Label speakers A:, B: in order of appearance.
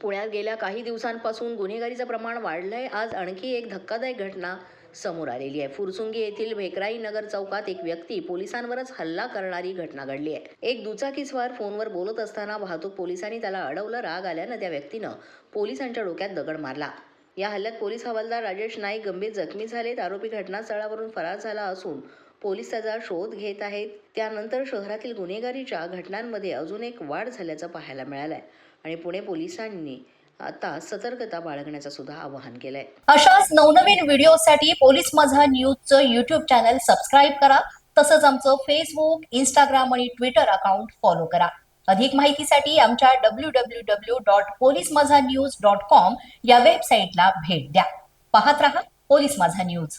A: पुण्यात गेल्या काही दिवसांपासून गुन्हेगारीचं प्रमाण वाढलंय. आज आणखी एक धक्कादायक घटना समोर आलेली आहे. फुरसुंगी येथील भेकराई नगर चौकात एक व्यक्ती पोलिसांवरच हल्ला करणारी घटना घडली आहे. एक दुचाकीस्वार फोनवर बोलत असताना वाहतूक पोलिसांनी त्याला अडवलं. राग आल्यानं त्या व्यक्तीनं पोलिसांच्या डोक्यात दगड मारला. या हल्ल्यात पोलीस हवालदार राजेश नाईक गंभीर जखमी झालेत. आरोपी घटनास्थळावरून फरार झाला असून पोलीस त्याचा शोध घेत आहेत. त्यानंतर शहरातील गुन्हेगारीच्या घटनांमध्ये अजून एक वाढ झाल्याचं पाहायला मिळालंय. आणि पुणे पोलिसांनी आता सतर्कता बाळगण्याचं सुद्धा आवाहन केलंय.
B: अशाच नवनवीन व्हिडिओसाठी पोलीस माझा न्यूजचं युट्यूब चॅनल सबस्क्राईब करा. तसंच आमचं फेसबुक इंस्टाग्राम आणि ट्विटर अकाउंट फॉलो करा. अधिक माहितीसाठी आमच्या W W W dot police Majha news dot com या वेबसाईटला भेट द्या. पाहत रहा पोलीस माझा न्यूज